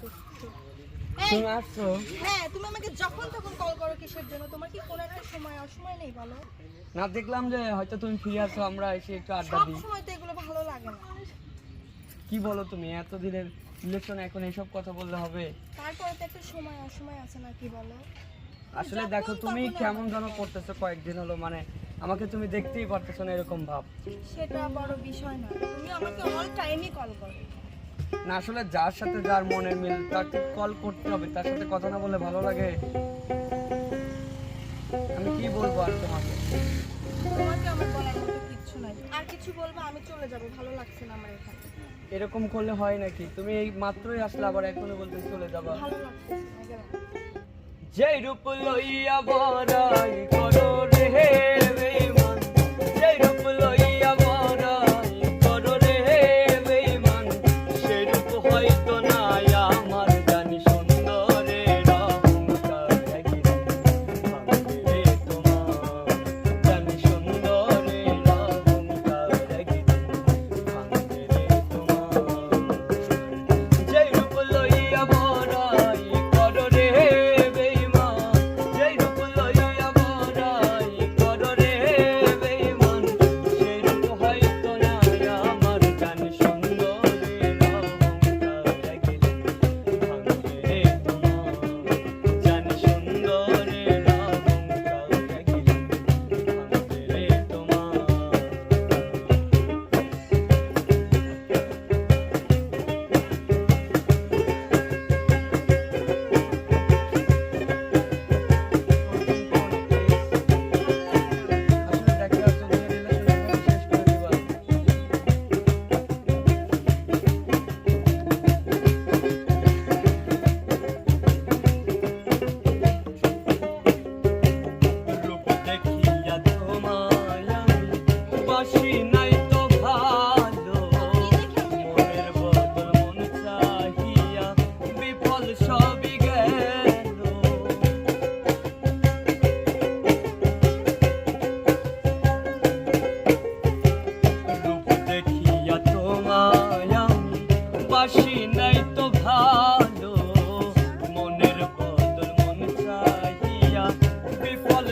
করছ তুমি আসছো? হ্যাঁ তুমি আমাকে যখন তখন কল করো কিসের জন্য? তোমার কি কোনো একটা সময় অসময় নেই বলো? না দেখলাম যে হয়তো তুমি ফিরে আসো আমরা এসে একটু আড্ডা সব দিই। সময় তো এগুলো ভালো লাগে না। কি বলো তুমি? এত দিনের রিলেশন এখন এসব কথা বললে হবে? তারপরে তো একটা সময় অসময় আছে না কি বলো? আসলে দেখো তুমি কেমন যেন। করতেছো কয়েকদিন হলো মানে আমাকে তুমি দেখতেই পারতেছো না এরকম ভাব। সেটা বড় বিষয় না। তুমি আমাকে অল টাইমই কল করো। না আসলে যার সাথে যার মনের মিল তাকে কল করতে হবে তার সাথে কথা না বলে ভালো লাগে? আমি কি বলব আর তোমাকে? তোমাকে আমার বলার মতো কিচ্ছু নাই। আর কিছু বলব আমি চলে যাব ভালো লাগছে না আমার এখানে। এরকম করলে হয় নাকি? তুমি এই মাত্রই আসলে আবার এখনই বলতে চলে যাবা। ভালো লাগছে না রূপ লইয়া বড়াই করো রে।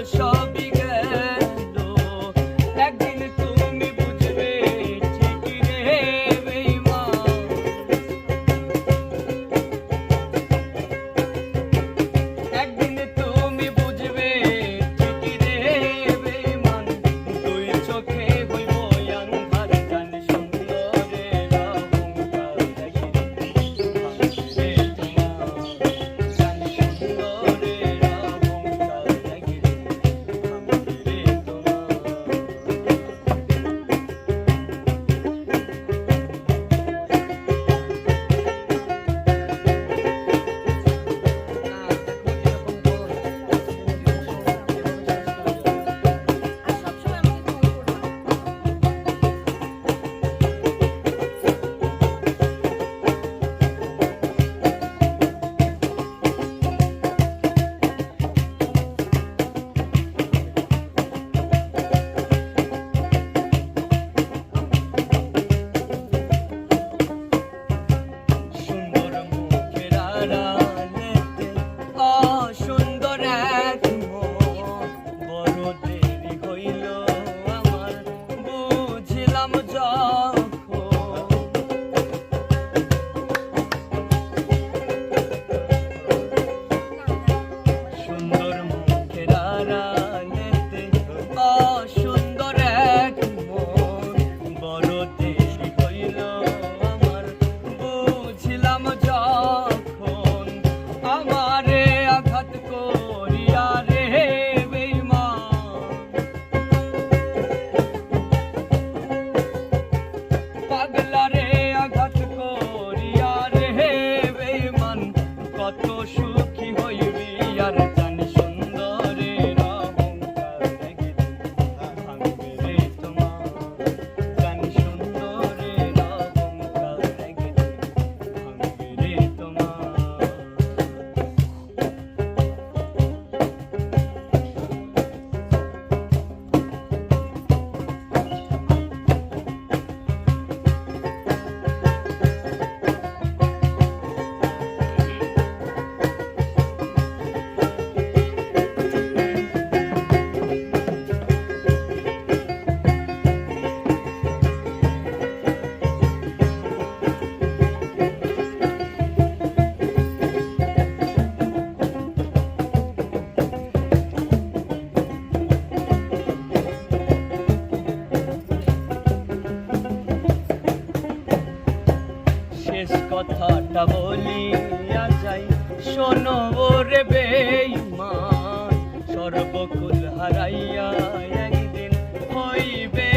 show. কথা বলিয়া যাই, শোনো ওরে বেইমান সর্বকুল হারাইয়া একদিন হইবে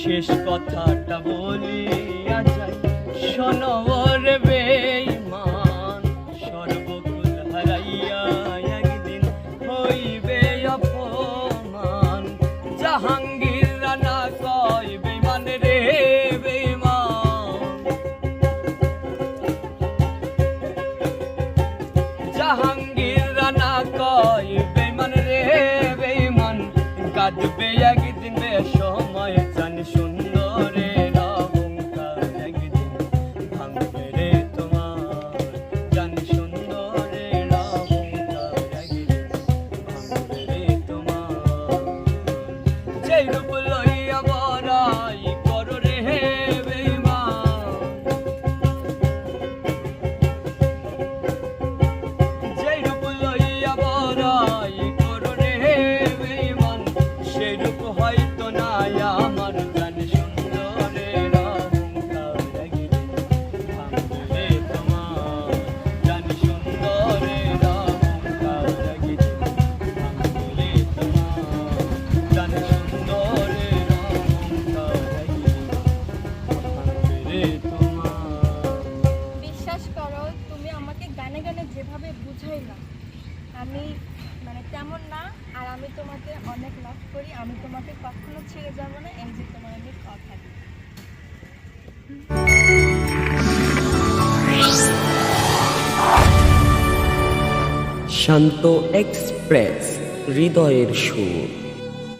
শেষ কথাটা বলিয়া যাই, শোনো রে ছেড়ে যাব না? এই যে তোমার আমি কথা শান্ত এক্সপ্রেস হৃদয়ের সুর।